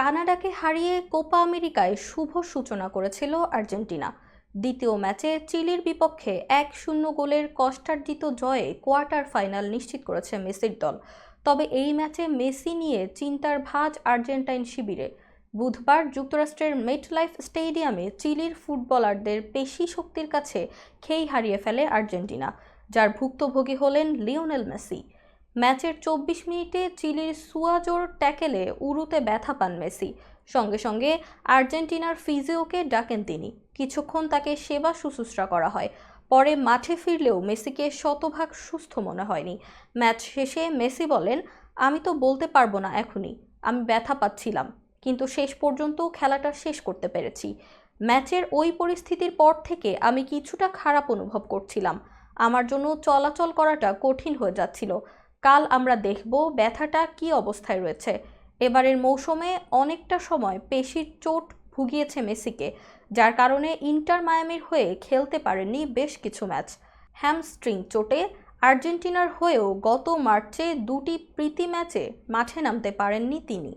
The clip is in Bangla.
কানাডাকে হারিয়ে কোপা আমেরিকায় শুভ সূচনা করেছিল আর্জেন্টিনা। দ্বিতীয় ম্যাচে চিলির বিপক্ষে এক শূন্য গোলের কষ্টার্জিত জয়ে কোয়ার্টার ফাইনাল নিশ্চিত করেছে মেসির দল। তবে এই ম্যাচে মেসি নিয়ে চিন্তার ভাঁজ আর্জেন্টাইন শিবিরে। বুধবার যুক্তরাষ্ট্রের মেটলাইফ স্টেডিয়ামে চিলির ফুটবলারদের পেশি শক্তির কাছে খেই হারিয়ে ফেলে আর্জেন্টিনা, যার ভুক্তভোগী হলেন লিওনেল মেসি। ম্যাচের চব্বিশ মিনিটে চিলির সুয়াজোর ট্যাকেলে উরুতে ব্যথা পান মেসি। সঙ্গে সঙ্গে আর্জেন্টিনার ফিজিওকে ডাকেন তিনি। কিছুক্ষণ তাকে সেবা শুশ্রূষা করা হয়। পরে মাঠে ফিরলেও মেসিকে শতভাগ সুস্থ মনে হয়নি। ম্যাচ শেষে মেসি বলেন, আমি তো বলতে পারব না এখনই। আমি ব্যথা পাচ্ছিলাম, কিন্তু শেষ পর্যন্ত খেলাটা শেষ করতে পেরেছি। ম্যাচের ওই পরিস্থিতির পর থেকে আমি কিছুটা খারাপ অনুভব করছিলাম। আমার জন্য চলাচল করাটা কঠিন হয়ে যাচ্ছিল। কাল আমরা দেখব ব্যথাটা কি অবস্থায় রয়েছে। এবারের মৌসুমে অনেকটা সময় পেশির চোট ভুগিয়েছে মেসিকে, যার কারণে ইন্টার মায়ামির হয়ে খেলতে পারেননি বেশ কিছু ম্যাচ। হ্যামস্ট্রিং চোটে আর্জেন্টিনার হয়েও গত মার্চে দুটি প্রীতি ম্যাচে মাঠে নামতে পারেননি তিনি।